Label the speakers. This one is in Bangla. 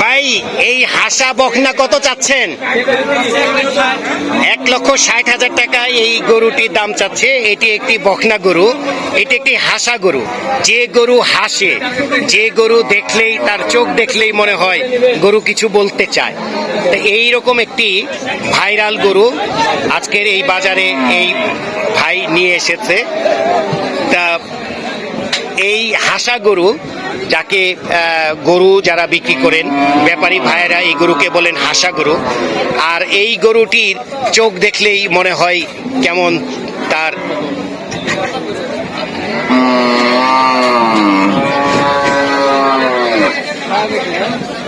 Speaker 1: ভাই, এই হাসা বখনা কত চাচ্ছেন? এক লক্ষ ষাট হাজার টাকা এই গরুটির দাম চাচ্ছে। এটি একটি বখনা গরু। এটি একটি হাসা গরু। যে গরু হাসে, যে গরু দেখলেই, তার চোখ দেখলেই মনে হয় গরু কিছু বলতে চায়। তো এই রকম একটি ভাইরাল গরু আজকের এই বাজারে এই ভাই নিয়ে এসেছে। তা এই হাসা গরু, যাকে গরু যারা বিক্রি করেন, ব্যাপারী ভাইয়েরা এই গরুকে বলেন হাসা গরু। আর এই গরুটির চোখ দেখলেই মনে হয় কেমন তার Água, né?